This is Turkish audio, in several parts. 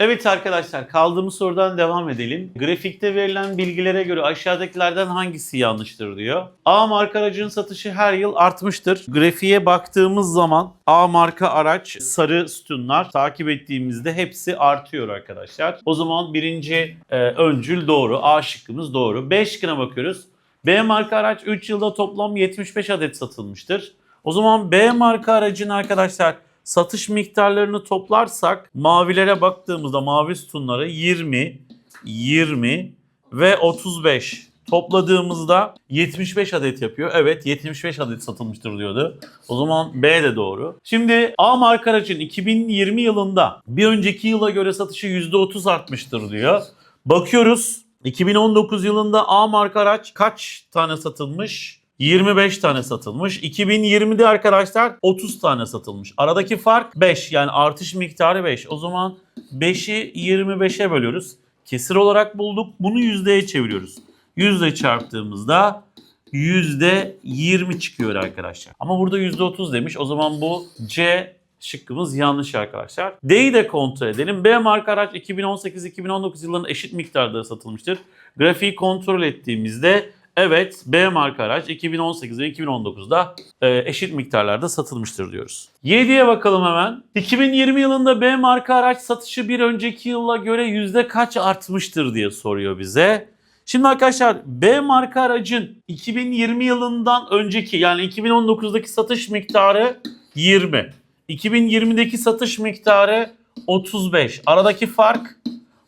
Evet arkadaşlar kaldığımız sorudan devam edelim. Grafikte verilen bilgilere göre aşağıdakilerden hangisi yanlıştır diyor. A marka aracın satışı her yıl artmıştır. Grafiğe baktığımız zaman A marka araç sarı sütunlar takip ettiğimizde hepsi artıyor arkadaşlar. O zaman birinci e, öncül doğru. A şıkkımız doğru. B şıkkına bakıyoruz. B marka araç 3 yılda toplam 75 adet satılmıştır. O zaman B marka aracın arkadaşlar satış miktarlarını toplarsak mavilere baktığımızda mavi sütunlara 20, 20 ve 35 topladığımızda 75 adet yapıyor. Evet 75 adet satılmıştır diyordu. O zaman B de doğru. Şimdi A marka aracın 2020 yılında bir önceki yıla göre satışı %30 artmıştır diyor. Bakıyoruz 2019 yılında A marka araç kaç tane satılmış? 25 tane satılmış. 2020'de arkadaşlar 30 tane satılmış. Aradaki fark 5 yani artış miktarı 5. O zaman 5'i 25'e bölüyoruz. Kesir olarak bulduk. Bunu yüzdeye çeviriyoruz. Yüzde çarptığımızda yüzde 20 çıkıyor arkadaşlar. Ama burada yüzde 30 demiş. O zaman bu C şıkkımız yanlış arkadaşlar. D'yi de kontrol edelim. B marka araç 2018-2019 yıllarında eşit miktarda satılmıştır. Grafiği kontrol ettiğimizde evet B marka araç 2018 ve 2019'da e, eşit miktarlarda satılmıştır diyoruz. 7'ye bakalım hemen. 2020 yılında B marka araç satışı bir önceki yıla göre yüzde kaç artmıştır diye soruyor bize. Şimdi arkadaşlar B marka aracın 2020 yılından önceki yani 2019'daki satış miktarı 20. 2020'deki satış miktarı 35. Aradaki fark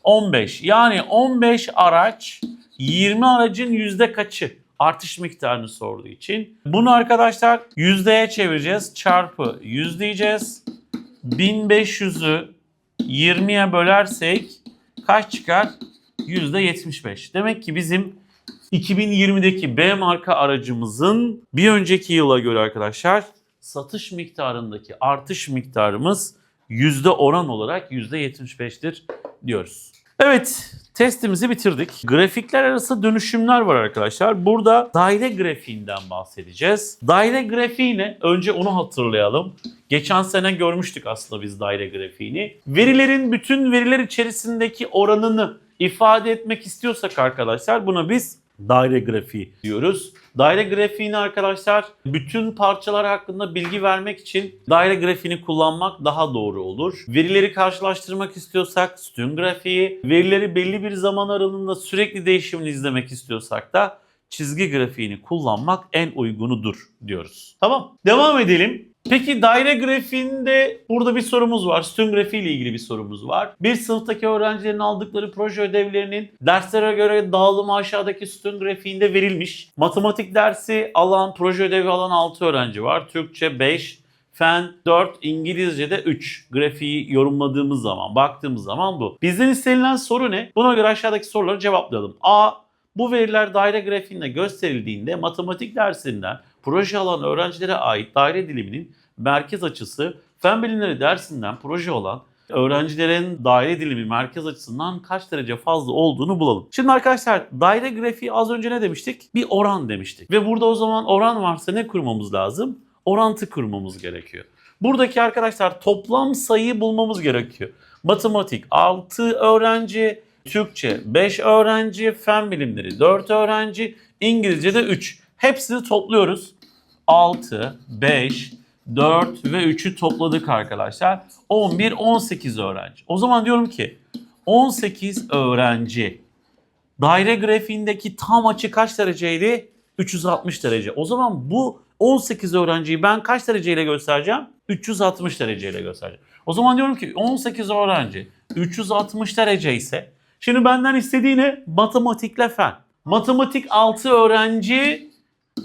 15. Yani 15 araç 20 aracın yüzde kaçı? Artış miktarını sorduğu için. Bunu arkadaşlar yüzdeye çevireceğiz. Çarpı 100 diyeceğiz. 1500'ü 20'ye bölersek kaç çıkar? %75. Demek ki bizim 2020'deki B marka aracımızın bir önceki yıla göre arkadaşlar satış miktarındaki artış miktarımız yüzde oran olarak %75'tir diyoruz. Evet testimizi bitirdik. Grafikler arası dönüşümler var arkadaşlar. Burada daire grafiğinden bahsedeceğiz. Daire grafiği ne? Önce onu hatırlayalım. Geçen sene görmüştük aslında biz daire grafiğini. Verilerin bütün veriler içerisindeki oranını ifade etmek istiyorsak arkadaşlar buna biz daire grafiği diyoruz. Daire grafiğini arkadaşlar bütün parçalar hakkında bilgi vermek için daire grafiğini kullanmak daha doğru olur. Verileri karşılaştırmak istiyorsak sütun grafiği, verileri belli bir zaman aralığında sürekli değişimini izlemek istiyorsak da çizgi grafiğini kullanmak en uygunudur diyoruz. Tamam. Devam edelim. Peki daire grafiğinde burada bir sorumuz var. Sütun grafiği ile ilgili bir sorumuz var. Bir sınıftaki öğrencilerin aldıkları proje ödevlerinin derslere göre dağılımı aşağıdaki sütun grafiğinde verilmiş. Matematik dersi alan, proje ödevi alan 6 öğrenci var. Türkçe 5, Fen 4, İngilizce'de 3 grafiği yorumladığımız zaman, baktığımız zaman bu. Bizden istenilen soru ne? Buna göre aşağıdaki soruları cevaplayalım. A. Bu veriler daire grafiğinde gösterildiğinde matematik dersinden proje alan öğrencilere ait daire diliminin merkez açısı fen bilimleri dersinden proje olan öğrencilerin daire dilimi merkez açısından kaç derece fazla olduğunu bulalım. Şimdi arkadaşlar daire grafiği az önce ne demiştik? Bir oran demiştik. Ve burada o zaman oran varsa ne kurmamız lazım? Orantı kurmamız gerekiyor. Buradaki arkadaşlar toplam sayıyı bulmamız gerekiyor. Matematik 6 öğrenci, Türkçe 5 öğrenci, fen bilimleri 4 öğrenci, İngilizce de 3. Hepsini topluyoruz. 6, 5, 4 ve 3'ü topladık arkadaşlar. 11, 18 öğrenci. O zaman diyorum ki 18 öğrenci. Daire grafiğindeki tam açı kaç dereceydi? 360 derece. O zaman bu 18 öğrenciyi ben kaç dereceyle göstereceğim? 360 dereceyle göstereceğim. O zaman diyorum ki 18 öğrenci 360 derece ise şimdi benden istediği ne? Matematikle fen. Matematik 6 öğrenci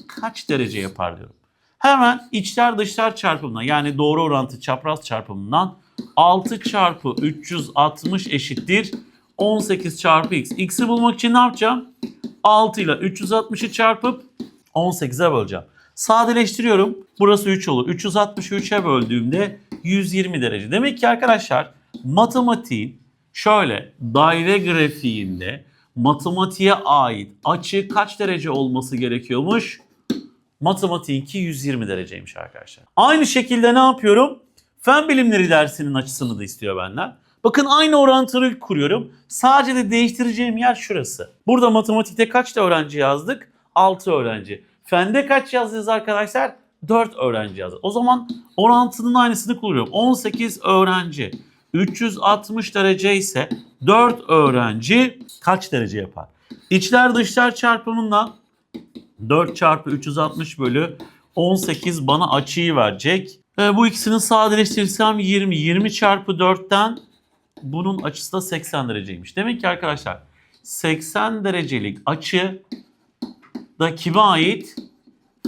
kaç derece yapar diyorum. Hemen içler dışlar çarpımından yani doğru orantı çapraz çarpımından 6 çarpı 360 eşittir 18 çarpı x. X'i bulmak için ne yapacağım? 6 ile 360'ı çarpıp 18'e böleceğim. Sadeleştiriyorum. Burası 3 olur. 360'ı 3'e böldüğümde 120 derece. Demek ki arkadaşlar matematiğin şöyle daire grafiğinde matematiğe ait açı kaç derece olması gerekiyormuş? Matematiğinki 120 dereceymiş arkadaşlar. Aynı şekilde ne yapıyorum? Fen bilimleri dersinin açısını da istiyor benden. Bakın aynı orantıyı kuruyorum. Sadece de değiştireceğim yer şurası. Burada matematikte kaç da öğrenci yazdık? 6 öğrenci. Fende kaç yazdınız arkadaşlar? 4 öğrenci yazdık. O zaman orantının aynısını kuruyorum. 18 öğrenci. 360 derece ise 4 öğrenci kaç derece yapar? İçler dışlar çarpımından 4 çarpı 360 bölü 18 bana açıyı verecek. E, bu ikisini sadeleştirirsem 20. 20 çarpı 4'ten bunun açısı da 80 dereceymiş. Demek ki arkadaşlar 80 derecelik açı da kime ait?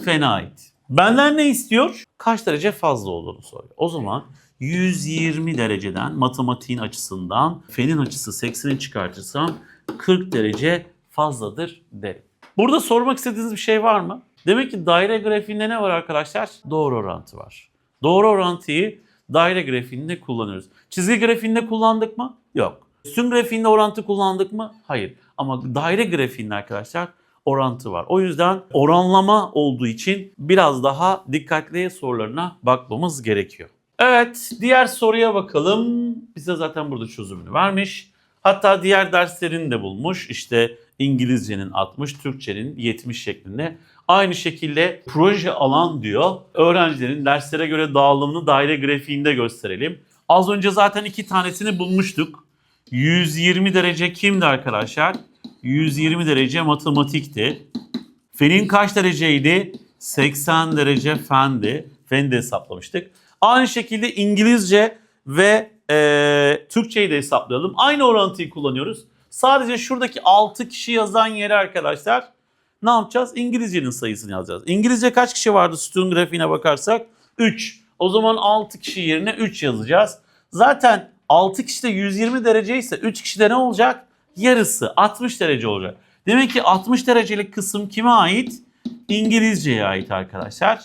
Fene ait. Benden ne istiyor? Kaç derece fazla olduğunu soruyor. O zaman 120 dereceden matematiğin açısından fenin açısı 80'i çıkartırsam 40 derece fazladır derim. Burada sormak istediğiniz bir şey var mı? Demek ki daire grafiğinde ne var arkadaşlar? Doğru orantı var. Doğru orantıyı daire grafiğinde kullanıyoruz. Çizgi grafiğinde kullandık mı? Yok. Sütun grafiğinde orantı kullandık mı? Hayır. Ama daire grafiğinde arkadaşlar orantı var. O yüzden oranlama olduğu için biraz daha dikkatli sorularına bakmamız gerekiyor. Evet, diğer soruya bakalım. Bize zaten burada çözümünü vermiş. Hatta diğer derslerini de bulmuş. İşte İngilizcenin 60, Türkçenin 70 şeklinde. Aynı şekilde proje alan diyor. Öğrencilerin derslere göre dağılımını daire grafiğinde gösterelim. Az önce zaten iki tanesini bulmuştuk. 120 derece kimdi arkadaşlar? 120 derece matematikti. Fenin kaç dereceydi? 80 derece fendi. Feni de hesaplamıştık. Aynı şekilde İngilizce ve e, Türkçeyi de hesaplayalım. Aynı orantıyı kullanıyoruz. Sadece şuradaki 6 kişi yazan yere arkadaşlar ne yapacağız? İngilizcenin sayısını yazacağız. İngilizce kaç kişi vardı sütun grafiğine bakarsak? 3. O zaman 6 kişi yerine 3 yazacağız. Zaten 6 kişi de 120 derece ise 3 kişi de ne olacak? Yarısı 60 derece olacak. Demek ki 60 derecelik kısım kime ait? İngilizceye ait arkadaşlar.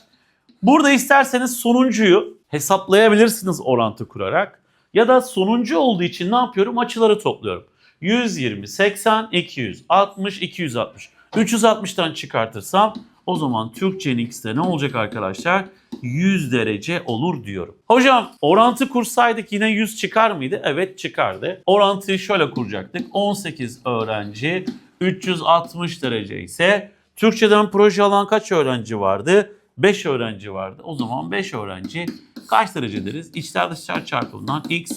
Burada isterseniz sonuncuyu hesaplayabilirsiniz orantı kurarak. Ya da sonuncu olduğu için ne yapıyorum? Açıları topluyorum. 120, 80, 200, 60, 260. 360'tan çıkartırsam o zaman Türkçenin ikisi de ne olacak arkadaşlar? 100 derece olur diyorum. Hocam orantı kursaydık yine 100 çıkar mıydı? Evet çıkardı. Orantıyı şöyle kuracaktık. 18 öğrenci 360 derece ise Türkçeden proje alan kaç öğrenci vardı? 5 öğrenci vardı. O zaman 5 öğrenci kaç derece deriz? İçler dışlar çarpımından x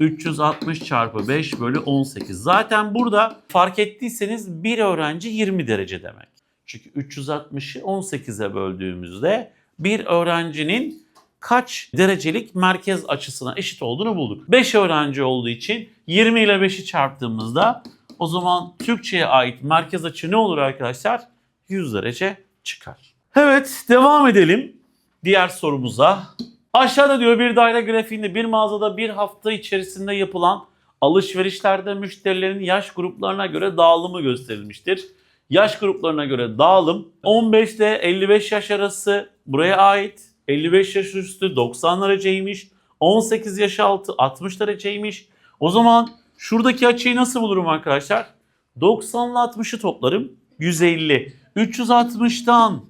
360 çarpı 5 bölü 18. Zaten burada fark ettiyseniz bir öğrenci 20 derece demek. Çünkü 360'ı 18'e böldüğümüzde bir öğrencinin kaç derecelik merkez açısına eşit olduğunu bulduk. 5 öğrenci olduğu için 20 ile 5'i çarptığımızda o zaman Türkçe'ye ait merkez açı ne olur arkadaşlar? 100 derece çıkar. Evet devam edelim diğer sorumuza. Aşağıda diyor bir daire grafiğinde bir mağazada bir hafta içerisinde yapılan alışverişlerde müşterilerin yaş gruplarına göre dağılımı gösterilmiştir. Yaş gruplarına göre dağılım 15 ile 55 yaş arası buraya ait. 55 yaş üstü 90 dereceymiş. 18 yaş altı 60 dereceymiş. O zaman şuradaki açıyı nasıl bulurum arkadaşlar? 90 ile 60'ı toplarım. 150. 360'tan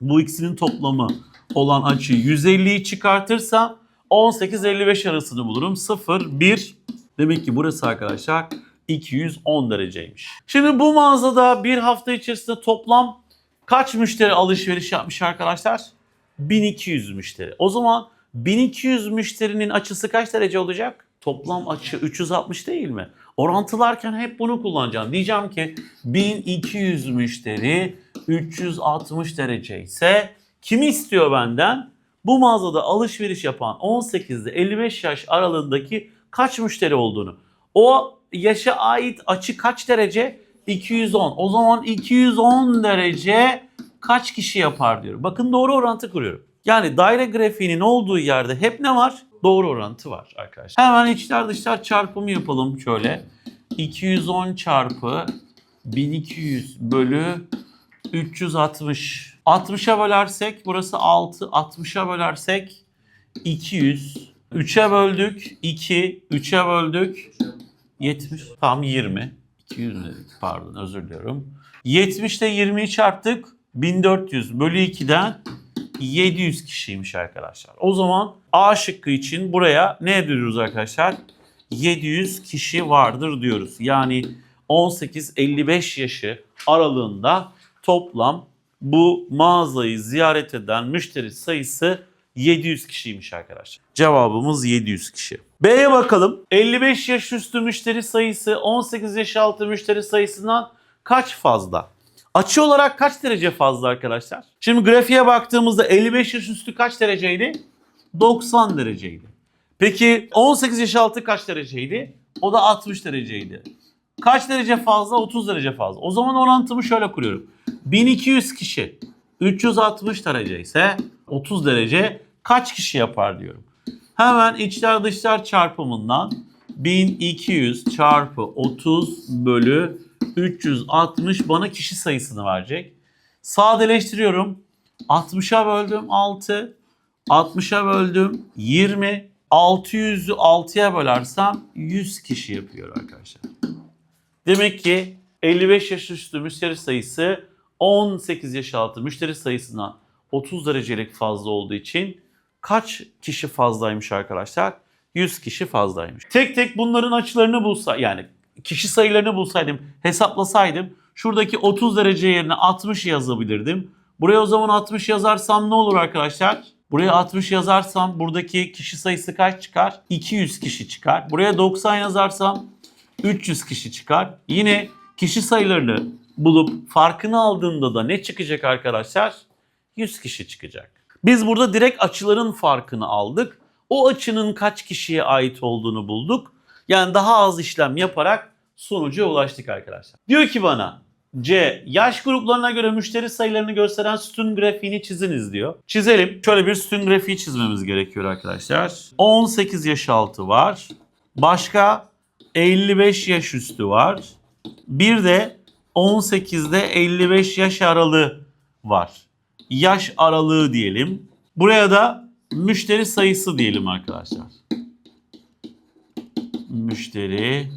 bu ikisinin toplamı olan açı 150'yi çıkartırsam 18-55 arasını bulurum. 0, 1. Demek ki burası arkadaşlar 210 dereceymiş. Şimdi bu mağazada bir hafta içerisinde toplam kaç müşteri alışveriş yapmış arkadaşlar? 1200 müşteri. O zaman 1200 müşterinin açısı kaç derece olacak? Toplam açı 360 değil mi? Orantılarken hep bunu kullanacağım. Diyeceğim ki 1200 müşteri 360 derece ise kimi istiyor benden? Bu mağazada alışveriş yapan 18 ile 55 yaş aralığındaki kaç müşteri olduğunu. O yaşa ait açı kaç derece? 210. O zaman 210 derece kaç kişi yapar diyorum. Bakın doğru orantı kuruyorum. Yani daire grafiğinin olduğu yerde hep ne var? Doğru orantı var arkadaşlar. Hemen içler dışlar çarpımı yapalım şöyle. 210 çarpı 1200 bölü 360. 60'a bölersek burası 6. 60'a bölersek 200. 3'e böldük 2. 3'e böldük 70. Tam 20. 200 dedik pardon özür diliyorum. 70 ile 20'yi çarptık 1400 bölü 2'den 700 kişiymiş arkadaşlar. O zaman A şıkkı için buraya ne diyoruz arkadaşlar? 700 kişi vardır diyoruz. Yani 18-55 yaşı aralığında toplam bu mağazayı ziyaret eden müşteri sayısı 700 kişiymiş arkadaşlar. Cevabımız 700 kişi. B'ye bakalım. 55 yaş üstü müşteri sayısı 18 yaş altı müşteri sayısından kaç fazla? Açı olarak kaç derece fazla arkadaşlar? Şimdi grafiğe baktığımızda 55 yaş üstü kaç dereceydi? 90 dereceydi. Peki 18 yaş altı kaç dereceydi? O da 60 dereceydi. Kaç derece fazla? 30 derece fazla. O zaman orantımı şöyle kuruyorum. 1200 kişi 360 derece ise 30 derece kaç kişi yapar diyorum. Hemen içler dışlar çarpımından 1200 çarpı 30 bölü 360 bana kişi sayısını verecek. Sadeleştiriyorum. 60'a böldüm 6. 60'a böldüm 20. 600'ü 6'ya bölersem 100 kişi yapıyor arkadaşlar. Demek ki 55 yaş üstü müşteri sayısı 18 yaş altı müşteri sayısına 30 derecelik fazla olduğu için kaç kişi fazlaymış arkadaşlar? 100 kişi fazlaymış. Tek tek bunların açılarını bulsa yani kişi sayılarını bulsaydım, hesaplasaydım şuradaki 30 derece yerine 60 yazabilirdim. Buraya o zaman 60 yazarsam ne olur arkadaşlar? Buraya 60 yazarsam buradaki kişi sayısı kaç çıkar? 200 kişi çıkar. Buraya 90 yazarsam 300 kişi çıkar. Yine kişi sayılarını bulup farkını aldığımda da ne çıkacak arkadaşlar? 100 kişi çıkacak. Biz burada direkt açıların farkını aldık. O açının kaç kişiye ait olduğunu bulduk. Yani daha az işlem yaparak sonuca ulaştık arkadaşlar. Diyor ki bana C. Yaş gruplarına göre müşteri sayılarını gösteren sütun grafiğini çiziniz diyor. Çizelim. Şöyle bir sütun grafiği çizmemiz gerekiyor arkadaşlar. 18 yaş altı var. Başka 55 yaş üstü var. Bir de 18'de 55 yaş aralığı var. Yaş aralığı diyelim. Buraya da müşteri sayısı diyelim arkadaşlar. Müşteri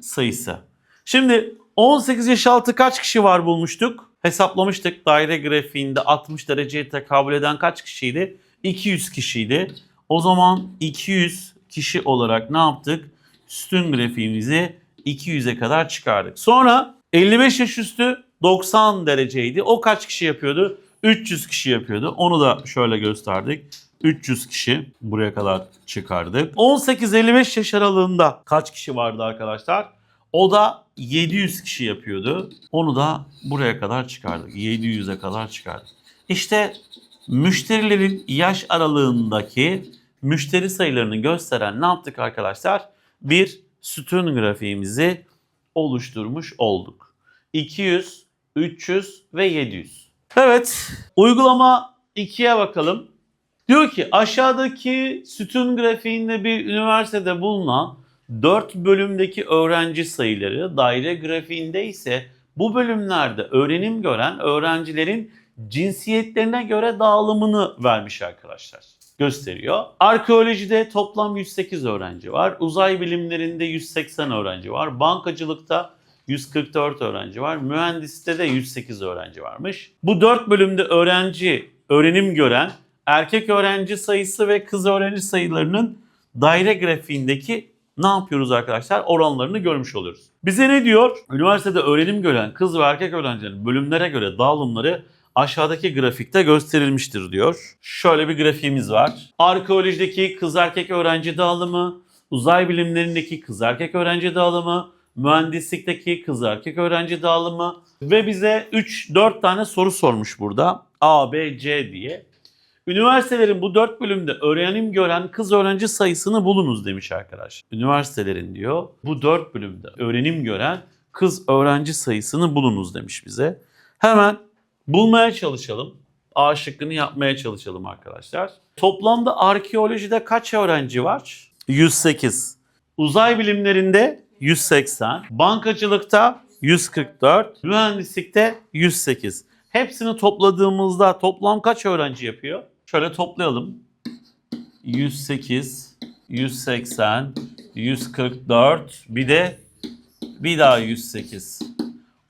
sayısı. Şimdi 18 yaş altı kaç kişi var bulmuştuk? Hesaplamıştık. Daire grafiğinde 60 dereceye tekabül eden kaç kişiydi? 200 kişiydi. O zaman 200 kişi olarak ne yaptık? Sütun grafiğimizi 200'e kadar çıkardık. Sonra 55 yaş üstü 90 dereceydi. O kaç kişi yapıyordu? 300 kişi yapıyordu. Onu da şöyle gösterdik. 300 kişi buraya kadar çıkardık. 18-55 yaş aralığında kaç kişi vardı arkadaşlar? O da 700 kişi yapıyordu. Onu da buraya kadar çıkardık. 700'e kadar çıkardık. İşte müşterilerin yaş aralığındaki müşteri sayılarını gösteren ne yaptık arkadaşlar? Bir sütun grafiğimizi oluşturmuş olduk. 200, 300 ve 700. Evet, uygulama 2'ye bakalım. Diyor ki aşağıdaki sütun grafiğinde bir üniversitede bulunan 4 bölümdeki öğrenci sayıları, daire grafiğinde ise bu bölümlerde öğrenim gören öğrencilerin cinsiyetlerine göre dağılımını vermiş arkadaşlar. Gösteriyor. Arkeolojide toplam 108 öğrenci var. Uzay bilimlerinde 180 öğrenci var. Bankacılıkta 144 öğrenci var. Mühendislikte de 108 öğrenci varmış. Bu 4 bölümde öğrenci öğrenim gören erkek öğrenci sayısı ve kız öğrenci sayılarının daire grafiğindeki ne yapıyoruz arkadaşlar? Oranlarını görmüş oluyoruz. Bize ne diyor? Üniversitede öğrenim gören kız ve erkek öğrencilerin bölümlere göre dağılımları aşağıdaki grafikte gösterilmiştir diyor. Şöyle bir grafiğimiz var. Arkeolojideki kız erkek öğrenci dağılımı, uzay bilimlerindeki kız erkek öğrenci dağılımı, mühendislikteki kız erkek öğrenci dağılımı ve bize 3-4 tane soru sormuş burada. A, B, C diye. Üniversitelerin bu dört bölümde öğrenim gören kız öğrenci sayısını bulunuz demiş arkadaş. Üniversitelerin diyor bu dört bölümde öğrenim gören kız öğrenci sayısını bulunuz demiş bize. Hemen bulmaya çalışalım. A şıkkını yapmaya çalışalım arkadaşlar. Toplamda arkeolojide kaç öğrenci var? 108. Uzay bilimlerinde 180. Bankacılıkta 144. Mühendislikte 108. Hepsini topladığımızda toplam kaç öğrenci yapıyor? Şöyle toplayalım. 108, 180, 144 bir de bir daha 108.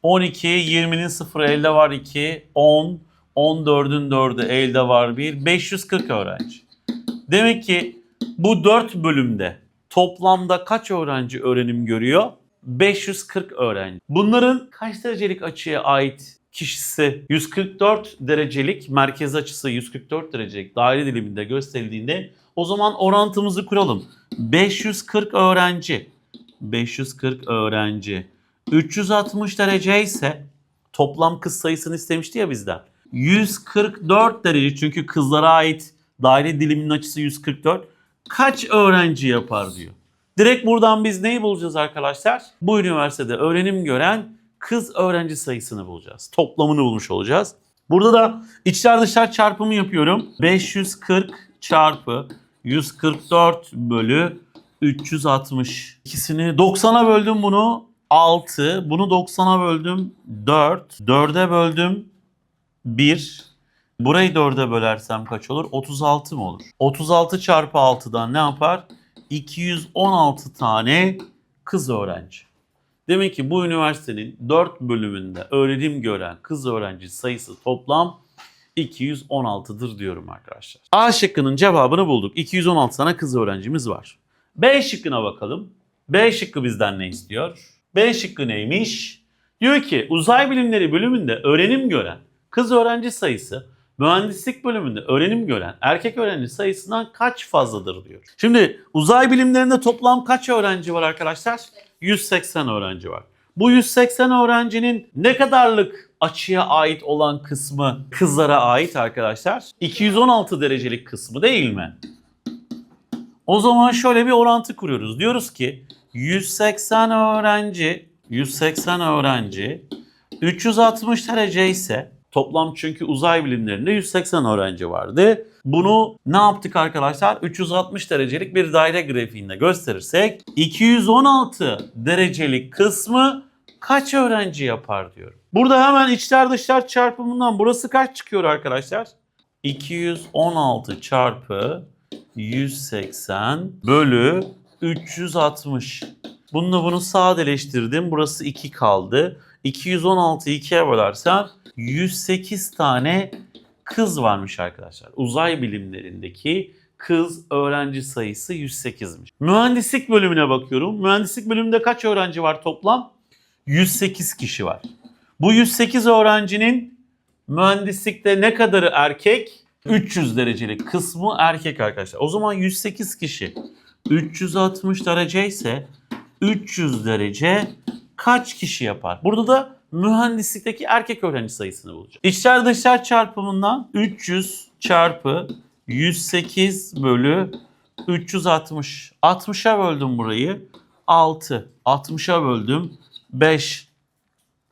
12, 20'nin sıfırı elde var 2, 10, 14'ün 4'ü elde var 1, 540 öğrenci. Demek ki bu 4 bölümde toplamda kaç öğrenci öğrenim görüyor? 540 öğrenci. Bunların kaç derecelik açıya ait kişisi 144 derecelik merkez açısı 144 derecelik daire diliminde gösterildiğinde o zaman orantımızı kuralım. 540 öğrenci 540 öğrenci 360 derece ise toplam kız sayısını istemişti ya bizden. 144 derece çünkü kızlara ait daire diliminin açısı 144. Kaç öğrenci yapar diyor. Direkt buradan biz neyi bulacağız arkadaşlar? Bu üniversitede öğrenim gören kız öğrenci sayısını bulacağız. Toplamını bulmuş olacağız. Burada da içler dışlar çarpımı yapıyorum. 540 çarpı 144 bölü 360. İkisini 90'a böldüm bunu 6. Bunu 90'a böldüm 4. 4'e böldüm 1. Burayı 4'e bölersem kaç olur? 36 mı olur? 36 çarpı 6'dan ne yapar? 216 tane kız öğrenci. Demek ki bu üniversitenin 4 bölümünde öğrenim gören kız öğrenci sayısı toplam 216'dır diyorum arkadaşlar. A şıkkının cevabını bulduk. 216 tane kız öğrencimiz var. B şıkkına bakalım. B şıkkı bizden ne istiyor? B şıkkı neymiş? Diyor ki uzay bilimleri bölümünde öğrenim gören kız öğrenci sayısı mühendislik bölümünde öğrenim gören erkek öğrenci sayısından kaç fazladır diyor. Şimdi uzay bilimlerinde toplam kaç öğrenci var arkadaşlar? 180 öğrenci var. Bu 180 öğrencinin ne kadarlık açıya ait olan kısmı kızlara ait arkadaşlar? 216 derecelik kısmı değil mi? O zaman şöyle bir orantı kuruyoruz. Diyoruz ki 180 öğrenci, 180 öğrenci 360 derece ise toplam çünkü uzay bilimlerinde 180 öğrenci vardı. Bunu ne yaptık arkadaşlar? 360 derecelik bir daire grafiğinde gösterirsek 216 derecelik kısmı kaç öğrenci yapar diyorum. Burada hemen içler dışlar çarpımından burası kaç çıkıyor arkadaşlar? 216 çarpı 180 bölü 360. Bunu bunu sadeleştirdim. Burası 2 kaldı. 216'yı 2'ye bölersem 108 tane kız varmış arkadaşlar. Uzay bilimlerindeki kız öğrenci sayısı 108'miş. Mühendislik bölümüne bakıyorum. Mühendislik bölümünde kaç öğrenci var toplam? 108 kişi var. Bu 108 öğrencinin mühendislikte ne kadarı erkek? 300 derecelik kısmı erkek arkadaşlar. O zaman 108 kişi 360 derece ise 300 derece kaç kişi yapar? Burada da mühendislikteki erkek öğrenci sayısını bulacağız. İçler dışlar çarpımından 300 çarpı 108 bölü 360. 60'a böldüm burayı. 6. 60'a böldüm. 5.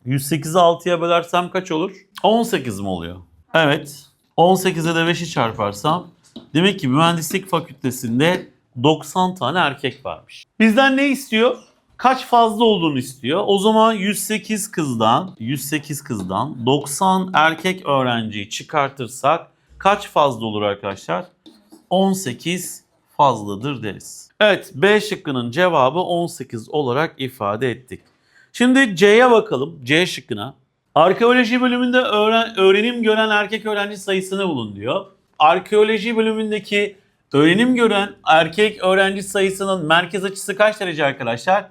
108'i 6'ya bölersem kaç olur? 18 mi oluyor? Evet. 18'e de 5'i çarparsam demek ki mühendislik fakültesinde 90 tane erkek varmış. Bizden ne istiyor? Kaç fazla olduğunu istiyor. O zaman 108 kızdan 108 kızdan 90 erkek öğrenciyi çıkartırsak kaç fazla olur arkadaşlar? 18 fazladır deriz. Evet B şıkkının cevabı 18 olarak ifade ettik. Şimdi C'ye bakalım. C şıkkına. Arkeoloji bölümünde öğren, öğrenim gören erkek öğrenci sayısını bulun diyor. Arkeoloji bölümündeki öğrenim gören erkek öğrenci sayısının merkez açısı kaç derece arkadaşlar?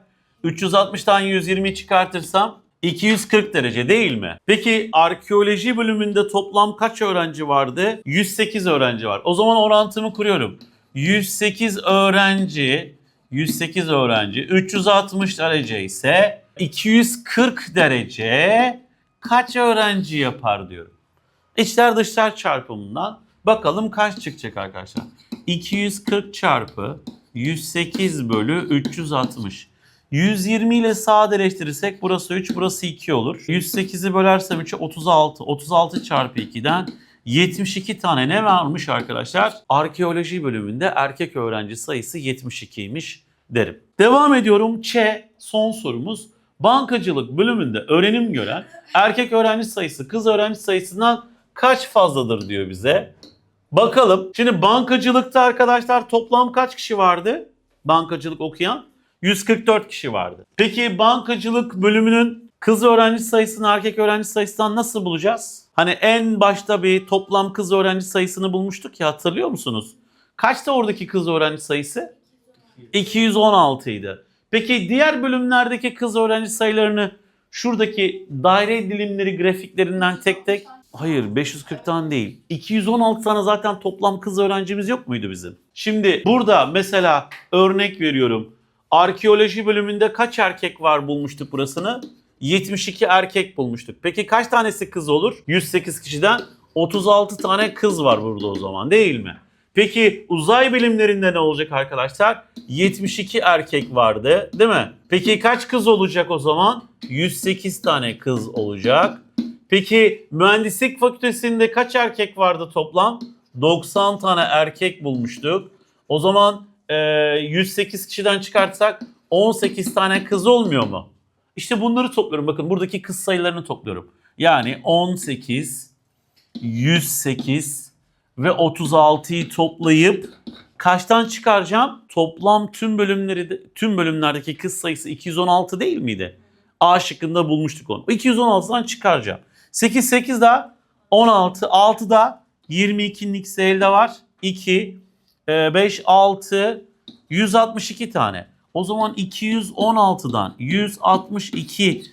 360'tan 120 çıkartırsam 240 derece değil mi? Peki arkeoloji bölümünde toplam kaç öğrenci vardı? 108 öğrenci var. O zaman orantımı kuruyorum. 108 öğrenci 108 öğrenci 360 derece ise 240 derece kaç öğrenci yapar diyorum. İçler dışlar çarpımından bakalım kaç çıkacak arkadaşlar. 240 çarpı 108 bölü 360. 120 ile sadeleştirirsek burası 3 burası 2 olur. 108'i bölersem 3'e 36. 36 çarpı 2'den 72 tane ne varmış arkadaşlar? Arkeoloji bölümünde erkek öğrenci sayısı 72'ymiş derim. Devam ediyorum. Ç son sorumuz. Bankacılık bölümünde öğrenim gören erkek öğrenci sayısı kız öğrenci sayısından kaç fazladır diyor bize. Bakalım. Şimdi bankacılıkta arkadaşlar toplam kaç kişi vardı? Bankacılık okuyan 144 kişi vardı. Peki bankacılık bölümünün Kız öğrenci sayısını erkek öğrenci sayısından nasıl bulacağız? Hani en başta bir toplam kız öğrenci sayısını bulmuştuk ya hatırlıyor musunuz? Kaçtı oradaki kız öğrenci sayısı? 216 idi. Peki diğer bölümlerdeki kız öğrenci sayılarını şuradaki daire dilimleri grafiklerinden tek tek Hayır 540'tan değil. 216 tane zaten toplam kız öğrencimiz yok muydu bizim? Şimdi burada mesela örnek veriyorum. Arkeoloji bölümünde kaç erkek var bulmuştuk burasını? 72 erkek bulmuştuk. Peki kaç tanesi kız olur? 108 kişiden 36 tane kız var burada o zaman değil mi? Peki uzay bilimlerinde ne olacak arkadaşlar? 72 erkek vardı değil mi? Peki kaç kız olacak o zaman? 108 tane kız olacak. Peki mühendislik fakültesinde kaç erkek vardı toplam? 90 tane erkek bulmuştuk. O zaman e, 108 kişiden çıkartsak 18 tane kız olmuyor mu? İşte bunları topluyorum. Bakın buradaki kız sayılarını topluyorum. Yani 18, 108 ve 36'yı toplayıp kaçtan çıkaracağım? Toplam tüm bölümleri de, tüm bölümlerdeki kız sayısı 216 değil miydi? A şıkkında bulmuştuk onu. 216'dan çıkaracağım. 8 8 daha 16 6 da 22'nin ikisi elde var. 2 5 6 162 tane. O zaman 216'dan 162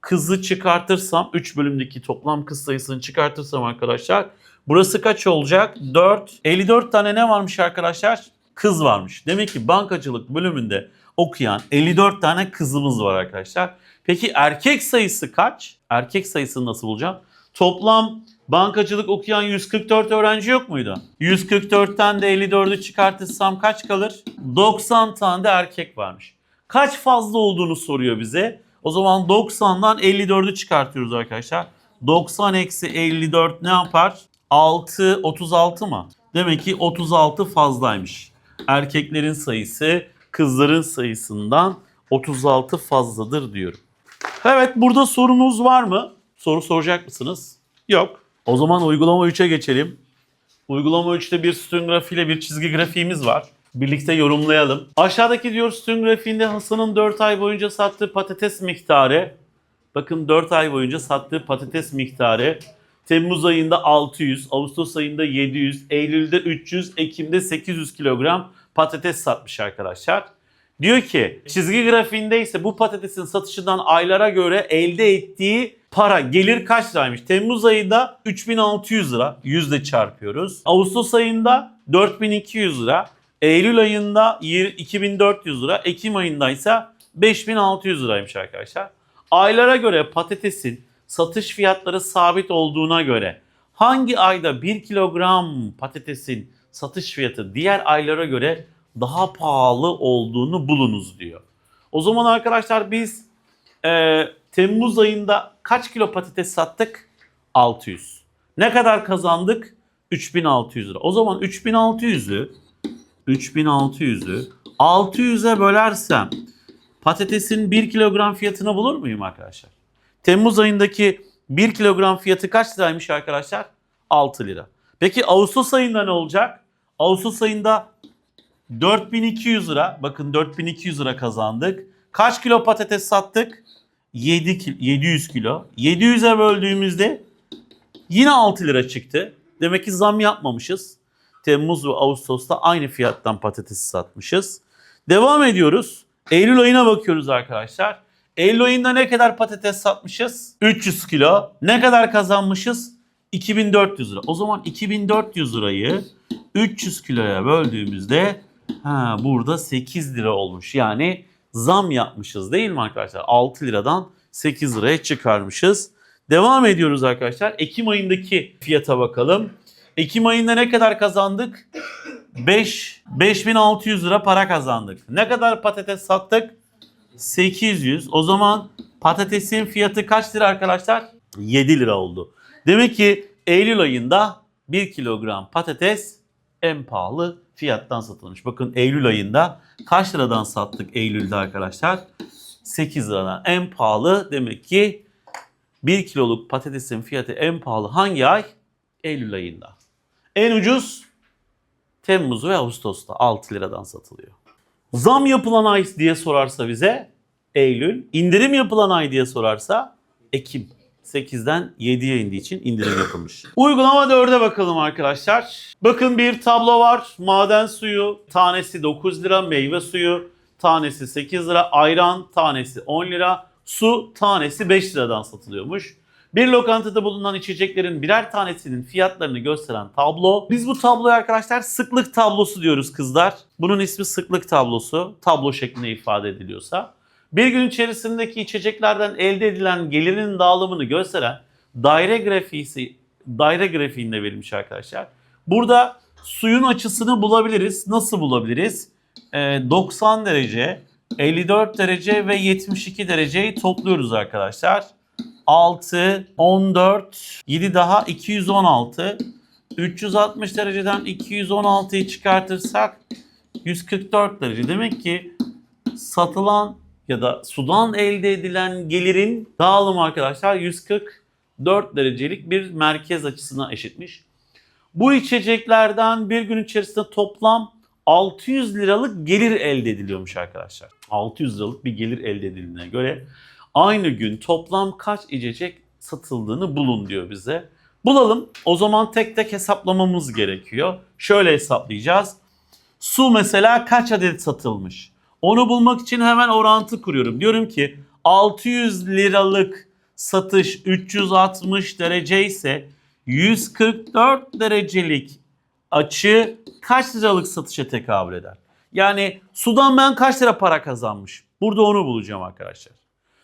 kızı çıkartırsam 3 bölümdeki toplam kız sayısını çıkartırsam arkadaşlar burası kaç olacak? 4. 54 tane ne varmış arkadaşlar? Kız varmış. Demek ki bankacılık bölümünde okuyan 54 tane kızımız var arkadaşlar. Peki erkek sayısı kaç? Erkek sayısını nasıl bulacağım? Toplam bankacılık okuyan 144 öğrenci yok muydu? 144'ten de 54'ü çıkartırsam kaç kalır? 90 tane de erkek varmış. Kaç fazla olduğunu soruyor bize. O zaman 90'dan 54'ü çıkartıyoruz arkadaşlar. 90 eksi 54 ne yapar? 6, 36 mı? Demek ki 36 fazlaymış. Erkeklerin sayısı kızların sayısından 36 fazladır diyorum. Evet burada sorunuz var mı? Soru soracak mısınız? Yok. O zaman uygulama 3'e geçelim. Uygulama 3'te bir sütun grafiğiyle bir çizgi grafiğimiz var. Birlikte yorumlayalım. Aşağıdaki diyor sütun grafiğinde Hasan'ın 4 ay boyunca sattığı patates miktarı. Bakın 4 ay boyunca sattığı patates miktarı. Temmuz ayında 600, Ağustos ayında 700, Eylül'de 300, Ekim'de 800 kilogram patates satmış arkadaşlar. Diyor ki çizgi grafiğinde ise bu patatesin satışından aylara göre elde ettiği para gelir kaç liraymış? Temmuz ayında 3600 lira yüzde çarpıyoruz. Ağustos ayında 4200 lira. Eylül ayında 2400 lira. Ekim ayında ise 5600 liraymış arkadaşlar. Aylara göre patatesin satış fiyatları sabit olduğuna göre hangi ayda 1 kilogram patatesin satış fiyatı diğer aylara göre daha pahalı olduğunu bulunuz diyor. O zaman arkadaşlar biz e, Temmuz ayında kaç kilo patates sattık? 600. Ne kadar kazandık? 3600 lira. O zaman 3600'ü 3600'ü 600'e bölersem patatesin 1 kilogram fiyatını bulur muyum arkadaşlar? Temmuz ayındaki 1 kilogram fiyatı kaç liraymış arkadaşlar? 6 lira. Peki Ağustos ayında ne olacak? Ağustos ayında 4200 lira. Bakın 4200 lira kazandık. Kaç kilo patates sattık? 7 kilo, 700 kilo. 700'e böldüğümüzde yine 6 lira çıktı. Demek ki zam yapmamışız. Temmuz ve Ağustos'ta aynı fiyattan patatesi satmışız. Devam ediyoruz. Eylül ayına bakıyoruz arkadaşlar. Eylül ayında ne kadar patates satmışız? 300 kilo. Ne kadar kazanmışız? 2400 lira. O zaman 2400 lirayı 300 kiloya böldüğümüzde ha, burada 8 lira olmuş. Yani zam yapmışız değil mi arkadaşlar? 6 liradan 8 liraya çıkarmışız. Devam ediyoruz arkadaşlar. Ekim ayındaki fiyata bakalım. Ekim ayında ne kadar kazandık? 5 5600 lira para kazandık. Ne kadar patates sattık? 800. O zaman patatesin fiyatı kaç lira arkadaşlar? 7 lira oldu. Demek ki Eylül ayında 1 kilogram patates en pahalı fiyattan satılmış. Bakın Eylül ayında kaç liradan sattık Eylül'de arkadaşlar? 8 liradan. En pahalı demek ki 1 kiloluk patatesin fiyatı en pahalı hangi ay? Eylül ayında. En ucuz Temmuz ve Ağustos'ta 6 liradan satılıyor. Zam yapılan ay diye sorarsa bize Eylül, indirim yapılan ay diye sorarsa Ekim 8'den 7'ye indiği için indirim yapılmış. Uygulama 4'e bakalım arkadaşlar. Bakın bir tablo var. Maden suyu tanesi 9 lira, meyve suyu tanesi 8 lira, ayran tanesi 10 lira, su tanesi 5 liradan satılıyormuş. Bir lokantada bulunan içeceklerin birer tanesinin fiyatlarını gösteren tablo. Biz bu tabloya arkadaşlar sıklık tablosu diyoruz kızlar. Bunun ismi sıklık tablosu. Tablo şeklinde ifade ediliyorsa. Bir gün içerisindeki içeceklerden elde edilen gelirin dağılımını gösteren daire grafiği, daire grafiğinde verilmiş arkadaşlar. Burada suyun açısını bulabiliriz. Nasıl bulabiliriz? Ee, 90 derece, 54 derece ve 72 dereceyi topluyoruz arkadaşlar. 6, 14, 7 daha 216. 360 dereceden 216'yı çıkartırsak 144 derece. Demek ki satılan ya da sudan elde edilen gelirin dağılımı arkadaşlar 144 derecelik bir merkez açısına eşitmiş. Bu içeceklerden bir gün içerisinde toplam 600 liralık gelir elde ediliyormuş arkadaşlar. 600 liralık bir gelir elde edildiğine göre aynı gün toplam kaç içecek satıldığını bulun diyor bize. Bulalım. O zaman tek tek hesaplamamız gerekiyor. Şöyle hesaplayacağız. Su mesela kaç adet satılmış? Onu bulmak için hemen orantı kuruyorum. Diyorum ki 600 liralık satış 360 derece ise 144 derecelik açı kaç liralık satışa tekabül eder? Yani sudan ben kaç lira para kazanmış? Burada onu bulacağım arkadaşlar.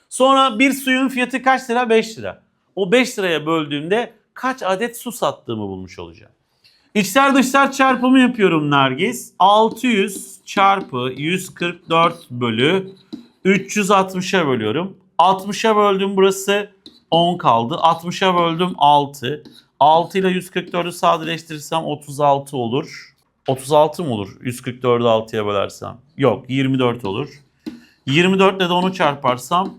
Sonra bir suyun fiyatı kaç lira? 5 lira. O 5 liraya böldüğümde kaç adet su sattığımı bulmuş olacağım. İçler dışlar çarpımı yapıyorum Nergis. 600 çarpı 144 bölü 360'a bölüyorum. 60'a böldüm burası 10 kaldı. 60'a böldüm 6. 6 ile 144'ü sadeleştirirsem 36 olur. 36 mı olur? 144'ü 6'ya bölersem. Yok 24 olur. 24 ile de onu çarparsam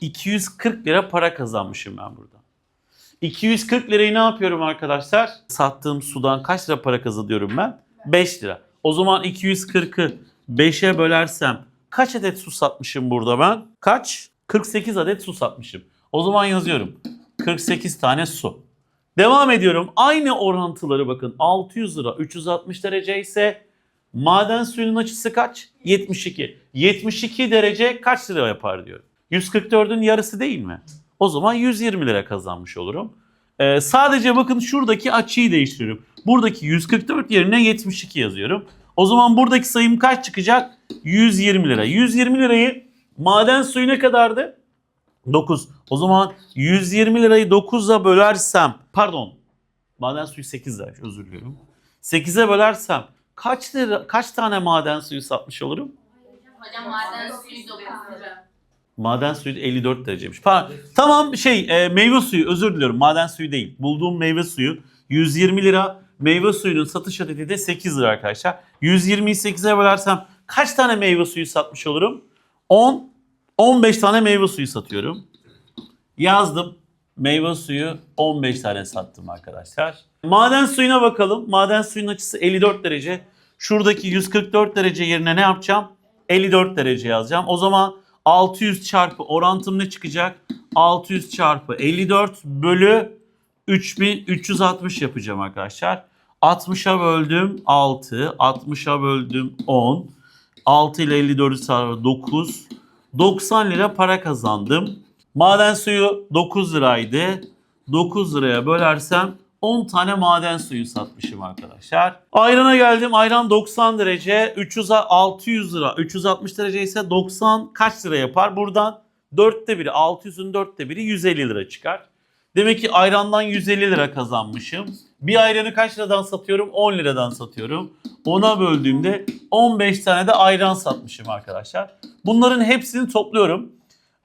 240 lira para kazanmışım ben burada. 240 lirayı ne yapıyorum arkadaşlar? Sattığım sudan kaç lira para kazanıyorum ben? 5 lira. O zaman 240'ı 5'e bölersem kaç adet su satmışım burada ben? Kaç? 48 adet su satmışım. O zaman yazıyorum. 48 tane su. Devam ediyorum. Aynı orantıları bakın. 600 lira 360 derece ise maden suyunun açısı kaç? 72. 72 derece kaç lira yapar diyorum. 144'ün yarısı değil mi? O zaman 120 lira kazanmış olurum. Ee, sadece bakın şuradaki açıyı değiştiriyorum. Buradaki 144 yerine 72 yazıyorum. O zaman buradaki sayım kaç çıkacak? 120 lira. 120 lirayı maden suyu ne kadardı? 9. O zaman 120 lirayı 9'a bölersem pardon maden suyu 8 lira özür diliyorum. 8'e bölersem kaç lira kaç tane maden suyu satmış olurum? Hocam maden suyu 9 lira. Maden suyu 54 dereceymiş. Pardon. Tamam şey e, meyve suyu özür diliyorum maden suyu değil. Bulduğum meyve suyu 120 lira. Meyve suyunun satış adedi de 8 lira arkadaşlar. 120'yi 8'e bölersem kaç tane meyve suyu satmış olurum? 10 15 tane meyve suyu satıyorum. Yazdım. Meyve suyu 15 tane sattım arkadaşlar. Maden suyuna bakalım. Maden suyunun açısı 54 derece. Şuradaki 144 derece yerine ne yapacağım? 54 derece yazacağım. O zaman 600 çarpı orantım ne çıkacak? 600 çarpı 54 bölü 3360 yapacağım arkadaşlar. 60'a böldüm 6, 60'a böldüm 10, 6 ile 54'ü çarpı 9, 90 lira para kazandım. Maden suyu 9 liraydı. 9 liraya bölersem 10 tane maden suyu satmışım arkadaşlar. Ayrana geldim. Ayran 90 derece. 300 600 lira. 360 derece ise 90 kaç lira yapar? Buradan 4'te biri 600'ün 4'te biri 150 lira çıkar. Demek ki ayrandan 150 lira kazanmışım. Bir ayranı kaç liradan satıyorum? 10 liradan satıyorum. Ona böldüğümde 15 tane de ayran satmışım arkadaşlar. Bunların hepsini topluyorum.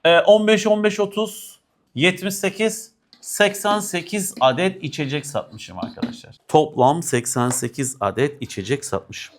Ee, 15, 15, 30, 78, 88 adet içecek satmışım arkadaşlar. Toplam 88 adet içecek satmışım.